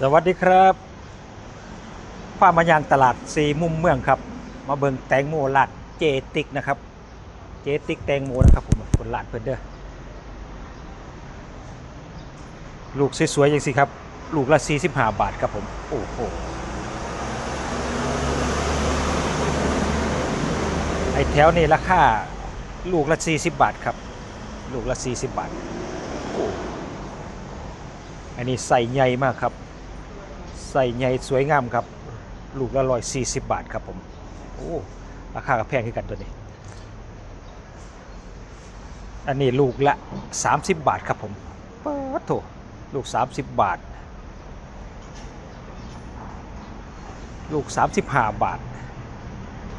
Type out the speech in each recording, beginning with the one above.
สวัสดีครับผ้ามายางตลาดสีมุมเมืองครับ มาเบิงแตงโมลาดเจติกนะครับ เจติกแตงโมนะครับผมคนลาดเพิ่นเด้อ ลูกสวยๆอย่างสิครับ ลูกละ45บาทครับผม โอ้โห ไอแถวนี้ราคาลูกละ40 บาทครับ ลูกละ40 บาทโอ้อันนี้ใส่ใหญ่มากครับ ใส่ใหญ่สวยงามครับ ลูกละร้อยสี่สิบบาทครับผมโอ้ราคาก็แพงขึ้นกันตัวนี้ อันนี้ลูกละ30บบาทครับผมป๊าดโถลูก30บบาท ลูก35บาท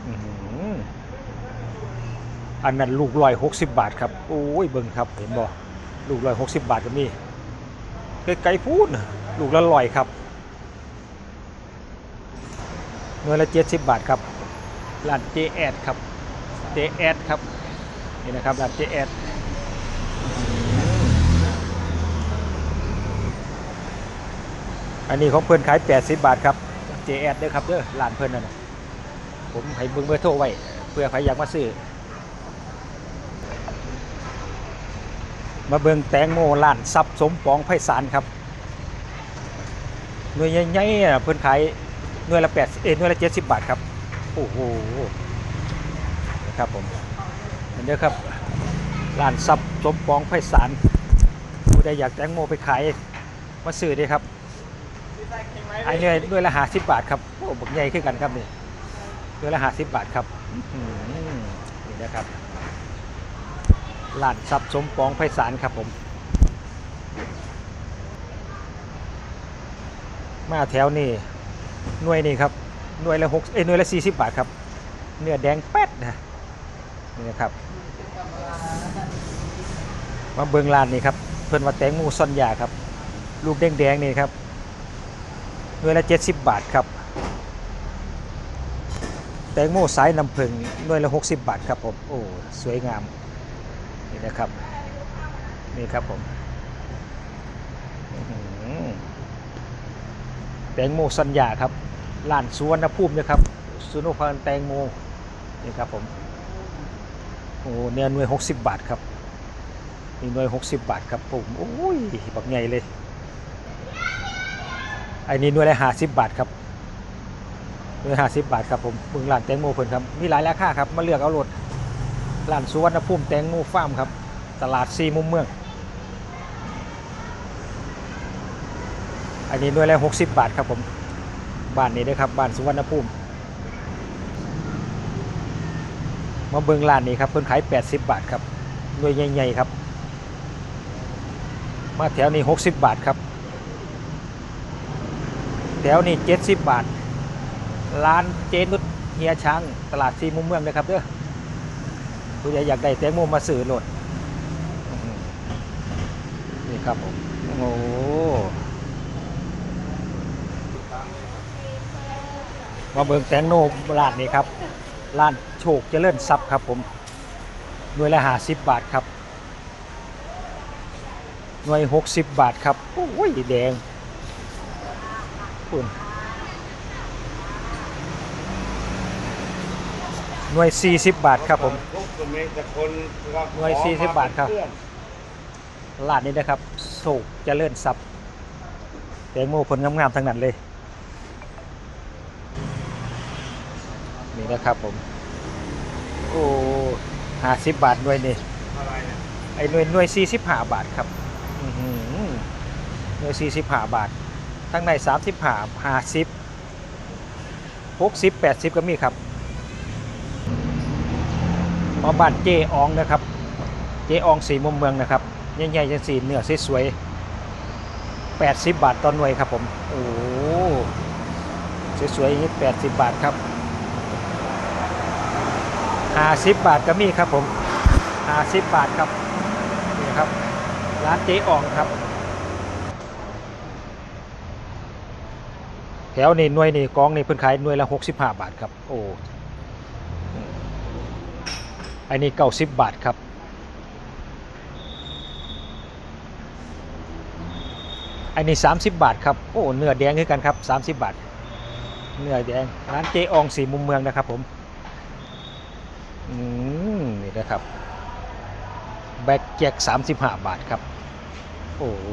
อื้อหืออันนั้นลูกร้อยหกสิบบาทครับโอ้ยเบิ่งครับเห็นบ่ลูกร้อยหกสิบบาทก็มีไกลๆพูดลูกละร้อยครับ หน่วยละเจ็ดสิบบาทครับร้านเจแอดครับเจแอดครับนี่นะครับร้านเจแอดอันนี้ของเพื่อนขาย 80 บาทครับเจแอดเด้อครับเด้อร้านเพื่อนนั่นน่ะผมให้เบิ่งเบอร์โทรไว้ เพื่อใครอยากมาซื้อ มาเบิ่งแตงโมร้านซับสมปองไพศาลครับหน่วยใหญ่ๆเพื่อนขาย หน่วยละแปดเอ็นหน่วยละเจ็ดสิบบาทครับ โอ้โหนะครับผมเห็นเด้อครับร้านซับสมปองไพศาลผู้ใดอยากแตงโมไปขายมาซื้อเด้ครับไอ้หน่วยหน่วยละห้าสิบบาทครับโอ้บักใหญ่ขึ้นกันครับนี่หน่วยละห้าสิบบาทครับอื้อหือนี่นะครับร้านซับสมปองไพศาลครับผม มาแถวนี้ หน่วยนี่ครับหน่วยละหกเอ้หน่วยละสี่สิบบาทครับ เนื้อแดงแป๊ดนะนี่นะครับมาเบิงร้านนี่ครับเพิ่นว่าแตงโมซอนยาครับ ลูกแดงๆนี่ครับหน่วยละเจ็ดสิบบาทครับ แตงโมสายน้ำผึ้งหน่วยละหกสิบบาทครับผมโอ้สวยงามนี่นะครับนี่ครับผม แตงโมสัญญาครับร้านสุวรรณภูมินะครับสุนทรภัณฑ์แตงโมนี่ครับผมโอ้เนี่ยหน่วย60บาทครับนี่หน่วย60บาทครับผมโอ้ยบักใหญ่เลยไอ้นี่หน่วยละ50บาทครับหน่วย50บาทครับผมมืองร้านแตงโมเพิ่นครับมีหลายราคาครับมาเลือกเอารถร้านสุวรรณภูมิแตงโมฟาร์มครับตลาดซีมุมเมือง อันนี้หน่วยและ60บาทครับผมบ้านนี้ด้วยครับบ้านสุวรรณภูมิมาเบิงร้านนี้ครับเพิ่นขาย80บาทครับหน่วยใหญ่ๆครับ มาแถวนี้60บาทครับ แถวนี้70บาท ร้านเจนุชเฮียช้างตลาดซีมุมเมืองนะครับเด้อผู้ใดอยากได้แตงโมมาสื่อโหลดนี่ครับผมโอ้โห มาเบิงแตงโนร้านนี้ครับร้านโชคเจริญทรัพย์ครับผมหน่วยละหาสิบบาทครับหน่วยหกสิบบาทครับโอ้ยแดงคุณหน่วยสี่สิบบาทครับผมทุกคนมีแต่คนหน่วย40บาทครับร้านนี้นะครับโชคเจริญทรัพย์แตงโมผลงามๆทั้งนั้นเลย นี่นะครับผม โอ้ห้าสิบบาทหน่วยนี่อะไรเนี่ยไอ้หน่วยหน่วยสี่สิบห้าบาทครับอื้อหือหน่วยสี่สิบห้าบาท ทั้งในสามสิบห้าห้าสิบหกสิบแปดสิบก็มีครับมาบ้านเจอองนะครับ เจอองสีมุมเมืองนะครับใหญ่ๆจังสีเนื้อสวยๆแปดสิบบาทต่อหน่วยครับผม โอ้สวยๆอย่างนี้แปดสิบบาทครับ ห้าสิบบาทก็มีครับผมห้าสิบบาทครับนี่ครับ ร้านเจ๊อ่องครับ แถวนี่หน่วยนี่กองนี่เพิ่นขายหน่วยละหกสิบห้าบาทครับ โอ้อันนี้เก้าสิบบาทครับอันนี้ 30 บาทครับโอ้เนื้อแดงคือกันครับ 30 บาท เนื้อแดงร้านเจอองสีมุมเมืองนะครับผม อืมนี่นะครับ แบ็กแจ็ค35บาทครับ โอ้โห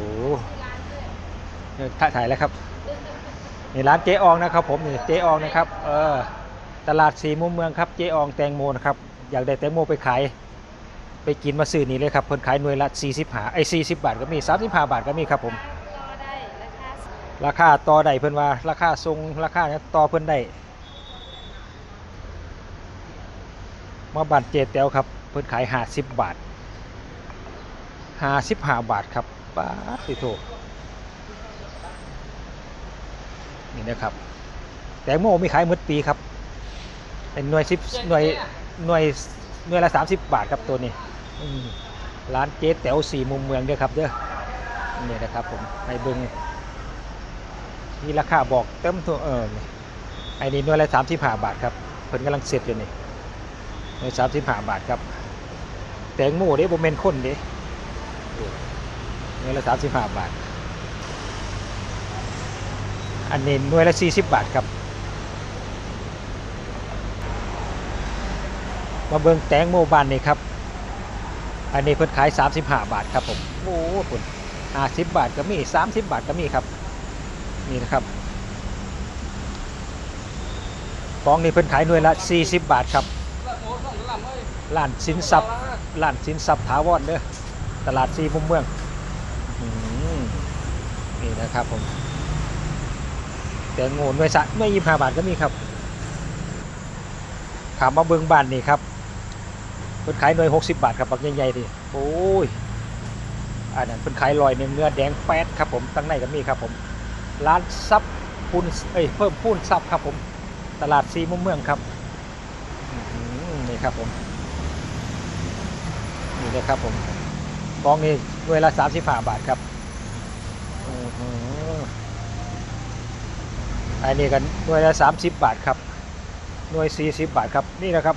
เนี่ยถ่ายถ่ายแล้วครับนี่ร้านเจอองนะครับ ผมนี่เจอองนะครับ เออ ตลาดสีมุมเมืองครับ เจอองแตงโมนะครับ อยากได้แตงโมไปขาย ไปกินมาซื้อนี่เลยครับเพิ่นขายหน่วยละ40หาไอ้40บาทก็มี35บาทก็มีครับผมต่อได้ราคาราคาต่อได้เพิ่นว่า ราคาทรงราคาเนี่ยต่อเพิ่นได้ มาบันเจแตวครับ เพิ่นขาย50บบาท55บห้าบาทครับป้าติโทนี่นะครับ แตงโมมีขายหมดปีครับ เป็นหน่วย10หน่วยหน่วยหน่วยละ30บบาทครับตัวนี้ร้านเจ๊แต๋วสี่มุมเมืองเด้อครับเด้อนี่นะครับผมให้บิ่งมีราคาบอกเต็มตัวเออไอ้นี่หน่วยละสามสิบห้าบาทครับเพิ่นกำลังเสร็จอยู่นี่ หน่วยสามสิบห้าบาทครับ แตงโมเด้บ่แม่นคนเด้หน่วยละสามสิบห้าบาท อันนี้หน่วยละสี่สิบบาทครับ มาเบิ่งแตงโมบานนี่ครับ อันนี้เพิ่นขาย35บห้าบาทครับผม โอ้โหคุณ50บบาทก็มี30บบาทก็มีครับ นี่นะครับฟองนี่เพิ่นขายหน่วยละ40บาทครับ ร้านสินทรัพย์ร้านสินทรัพย์ถาวรเด้อตลาดซีมุมเมืองนี่นะครับผมแตงโมหน่วยสะหน่วย25บาทก็มีครับขามมาเบิงบ้านนี่ครับเพิ่นขายหน่วย60บาทครับบักใหญ่ๆดิโอ้ยอันนั้นเพิ่นขายลอยเนื้อแดงแป๊ดครับผมตั้งในก็มีครับผมร้านซับพูนเอ้ยเพิ่มพูนซับครับผม ตลาดซีมุมเมืองครับ ครับผมนี่เลยครับผมกองนี้เวลาสามสิบห้าบาทครับอันนี้กันหน่วยละสามสิบบาทครับหน่วยสี่สิบบาทครับนี่นะครับ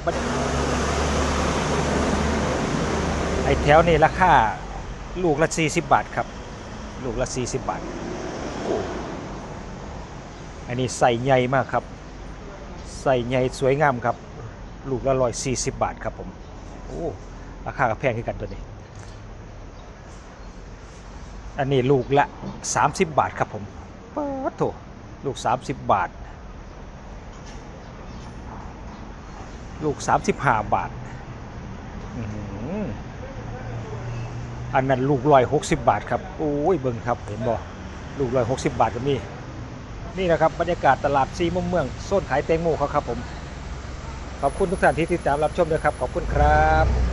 ไอแถวนี่ราคาลูกละสี่สิบบาทครับ ลูกละสี่สิบบาทอันนี้ใส่ใหญ่มากครับ ใส่ใหญ่สวยงามครับ ลูกละร้อยสี่สิบบาทครับผมโอ้ราคาก็แพงขึ้นกันตัวนี้ อันนี้ลูกละ30บาทครับผมป๊าดโถลูก30บาท ลูก35บาทอื้อหืออันนั้นลูกร้อยหกสิบบาทครับโอ้ยเบิ่งครับเห็นบ่ลูกร้อยหกสิบบาทก็มีนี่นะครับบรรยากาศตลาดซีมุมเมืองโซนขายแตงโมเขาครับผม ขอบคุณทุกท่านที่ติดตามรับชมด้วยครับ ขอบคุณครับ